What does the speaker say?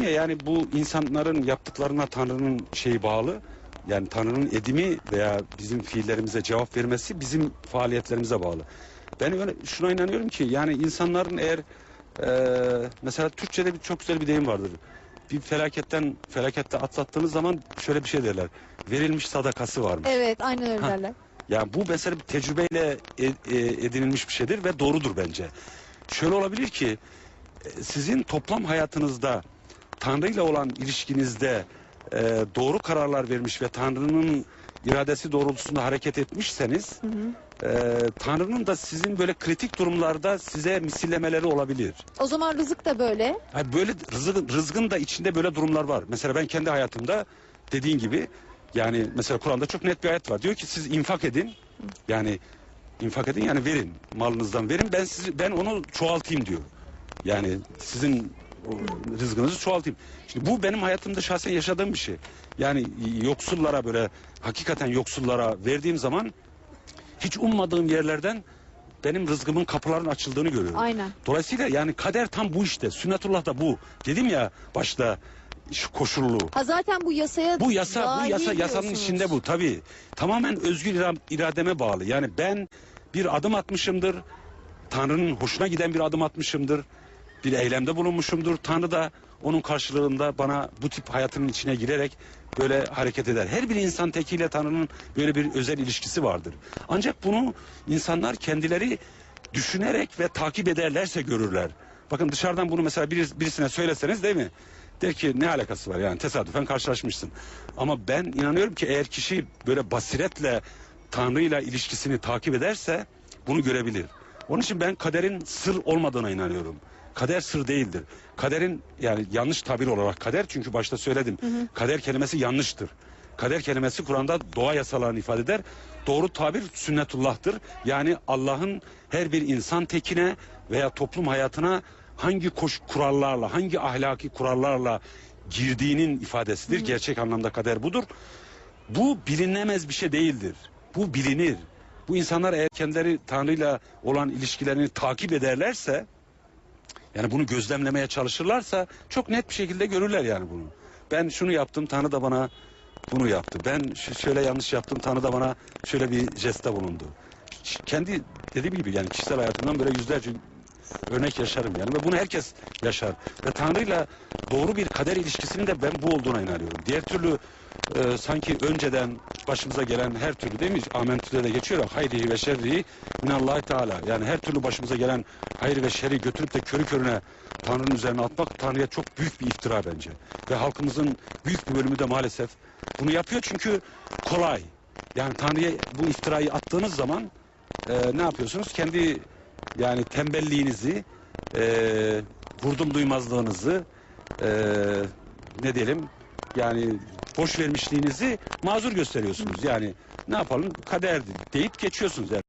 ya yani bu insanların yaptıklarına Tanrı'nın şeyi bağlı. Yani Tanrı'nın edimi veya bizim fiillerimize cevap vermesi bizim faaliyetlerimize bağlı. Ben öyle şuna inanıyorum ki yani insanların eğer e, mesela Türkçe'de bir, çok güzel bir deyim vardır. Bir felaketten felakette atlattığınız zaman şöyle bir şey derler. Verilmiş sadakası varmış. Evet aynen öyle derler. Ya bu mesela bir tecrübeyle e- e- edinilmiş bir şeydir ve doğrudur bence. Şöyle olabilir ki e, sizin toplam hayatınızda Tanrı ile olan ilişkinizde e, doğru kararlar vermiş ve Tanrı'nın iradesi doğrultusunda hareket etmişseniz Hı hı. e, Tanrı'nın da sizin böyle kritik durumlarda size misillemeleri olabilir. O zaman rızık da böyle. Ha, böyle rızık, rızkın da içinde böyle durumlar var. Mesela ben kendi hayatımda dediğin gibi yani mesela Kur'an'da çok net bir ayet var. Diyor ki siz infak edin. Yani infak edin yani verin. Malınızdan verin. Ben sizi ben onu çoğaltayım diyor. Yani sizin rızkınızı çoğaltayım. Şimdi bu benim hayatımda şahsen yaşadığım bir şey. Yani yoksullara böyle hakikaten yoksullara verdiğim zaman hiç ummadığım yerlerden benim rızkımın kapılarının açıldığını görüyorum. Aynen. Dolayısıyla yani kader tam bu işte. Sünnetullah da bu. Dedim ya başta şu koşullu. Ha zaten bu yasaya Bu yasa bu yasa yasanın içinde bu tabii. Tamamen özgür ira- irademe bağlı. Yani ben bir adım atmışımdır. Tanrı'nın hoşuna giden bir adım atmışımdır. Bir eylemde bulunmuşumdur. Tanrı da onun karşılığında bana bu tip hayatının içine girerek böyle hareket eder. Her bir insan tekiyle Tanrı'nın böyle bir özel ilişkisi vardır. Ancak bunu insanlar kendileri düşünerek ve takip ederlerse görürler. Bakın dışarıdan bunu mesela bir- birisine söyleseniz değil mi? Der ki ne alakası var yani tesadüfen karşılaşmışsın. Ama ben inanıyorum ki eğer kişi böyle basiretle Tanrı'yla ilişkisini takip ederse bunu görebilir. Onun için ben kaderin sır olmadığına inanıyorum. Kader sır değildir. Kaderin yani yanlış tabir olarak kader çünkü başta söyledim. Kader kelimesi yanlıştır. Kader kelimesi Kur'an'da doğa yasalarını ifade eder. Doğru tabir sünnetullah'tır. Yani Allah'ın her bir insan tekine veya toplum hayatına hangi koş kurallarla, hangi ahlaki kurallarla girdiğinin ifadesidir. Gerçek anlamda kader budur. Bu bilinemez bir şey değildir. Bu bilinir. Bu insanlar eğer kendileri Tanrı'yla olan ilişkilerini takip ederlerse yani bunu gözlemlemeye çalışırlarsa çok net bir şekilde görürler yani bunu. Ben şunu yaptım Tanrı da bana bunu yaptı. Ben şöyle yanlış yaptım Tanrı da bana şöyle bir jestte bulundu. Kendi dediğim gibi yani kişisel hayatımdan böyle yüzlerce örnek yaşarım yani ve bunu herkes yaşar. Ve Tanrı'yla doğru bir kader ilişkisinin de ben bu olduğuna inanıyorum. Diğer türlü e, sanki önceden başımıza gelen her türlü değil mi? Amentü'de de geçiyor hayrihi ve şerrihi minallahi teala. Yani her türlü başımıza gelen hayır ve şerri götürüp de körü körüne Tanrı'nın üzerine atmak Tanrı'ya çok büyük bir iftira bence. Ve halkımızın büyük bir bölümü de maalesef bunu yapıyor çünkü kolay. Yani Tanrı'ya bu iftirayı attığınız zaman e, ne yapıyorsunuz? Kendi yani tembelliğinizi, e, vurdum duymazlığınızı, e, ne diyelim yani boş vermişliğinizi mazur gösteriyorsunuz. Yani ne yapalım kader deyip geçiyorsunuz. Yani.